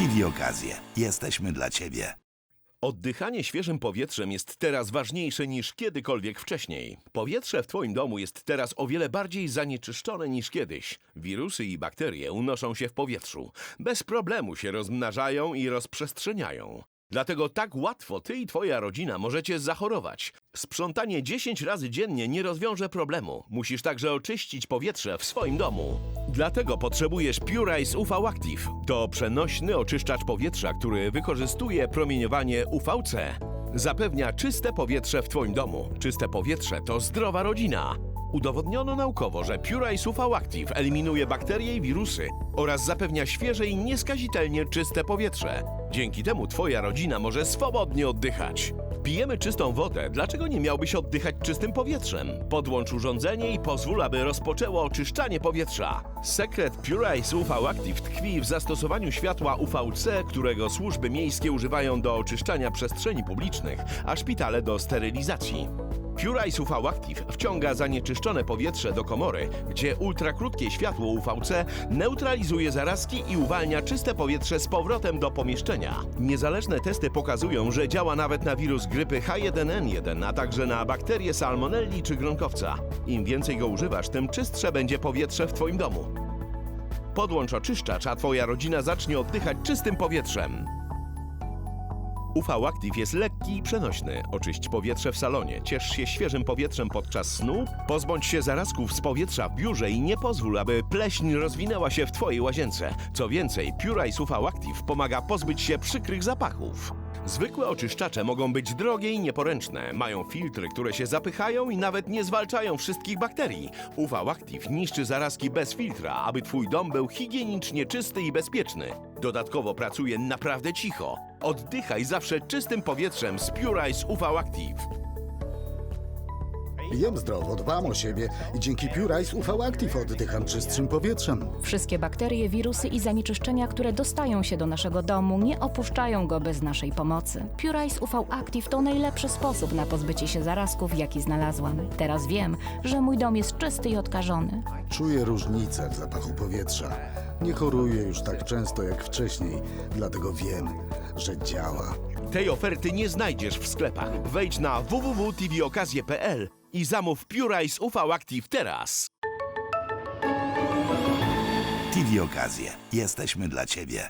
TV Okazje. Jesteśmy dla Ciebie. Oddychanie świeżym powietrzem jest teraz ważniejsze niż kiedykolwiek wcześniej. Powietrze w Twoim domu jest teraz o wiele bardziej zanieczyszczone niż kiedyś. Wirusy i bakterie unoszą się w powietrzu. Bez problemu się rozmnażają i rozprzestrzeniają. Dlatego tak łatwo Ty i Twoja rodzina możecie zachorować. Sprzątanie 10 razy dziennie nie rozwiąże problemu. Musisz także oczyścić powietrze w swoim domu. Dlatego potrzebujesz Purice UV Active. To przenośny oczyszczacz powietrza, który wykorzystuje promieniowanie UVC. Zapewnia czyste powietrze w Twoim domu. Czyste powietrze to zdrowa rodzina. Udowodniono naukowo, że Purice UV Active eliminuje bakterie i wirusy oraz zapewnia świeże i nieskazitelnie czyste powietrze. Dzięki temu Twoja rodzina może swobodnie oddychać. Pijemy czystą wodę, dlaczego nie miałbyś oddychać czystym powietrzem? Podłącz urządzenie i pozwól, aby rozpoczęło oczyszczanie powietrza. Sekret Purice UV Active tkwi w zastosowaniu światła UVC, którego służby miejskie używają do oczyszczania przestrzeni publicznych, a szpitale do sterylizacji. Purice UV Active wciąga zanieczyszczone powietrze do komory, gdzie ultrakrótkie światło UVC neutralizuje zarazki i uwalnia czyste powietrze z powrotem do pomieszczenia. Niezależne testy pokazują, że działa nawet na wirus grypy H1N1, a także na bakterie salmonelli czy gronkowca. Im więcej go używasz, tym czystsze będzie powietrze w Twoim domu. Podłącz oczyszczacz, a Twoja rodzina zacznie oddychać czystym powietrzem. UV Active jest lekki i przenośny. Oczyść powietrze w salonie, ciesz się świeżym powietrzem podczas snu, pozbądź się zarazków z powietrza w biurze i nie pozwól, aby pleśń rozwinęła się w Twojej łazience. Co więcej, Purice UV Active pomaga pozbyć się przykrych zapachów. Zwykłe oczyszczacze mogą być drogie i nieporęczne. Mają filtry, które się zapychają i nawet nie zwalczają wszystkich bakterii. UV Active niszczy zarazki bez filtra, aby Twój dom był higienicznie czysty i bezpieczny. Dodatkowo pracuje naprawdę cicho. Oddychaj zawsze czystym powietrzem z Purice UV Active. Jem zdrowo, dbam o siebie i dzięki Purice UV Active oddycham czystszym powietrzem. Wszystkie bakterie, wirusy i zanieczyszczenia, które dostają się do naszego domu, nie opuszczają go bez naszej pomocy. Purice UV Active to najlepszy sposób na pozbycie się zarazków, jaki znalazłam. Teraz wiem, że mój dom jest czysty i odkażony. Czuję różnicę w zapachu powietrza. Nie choruję już tak często jak wcześniej, dlatego wiem, że działa. Tej oferty nie znajdziesz w sklepach. Wejdź na www.tvokazje.pl i zamów Purice UV Active teraz. TV Okazje. Jesteśmy dla Ciebie.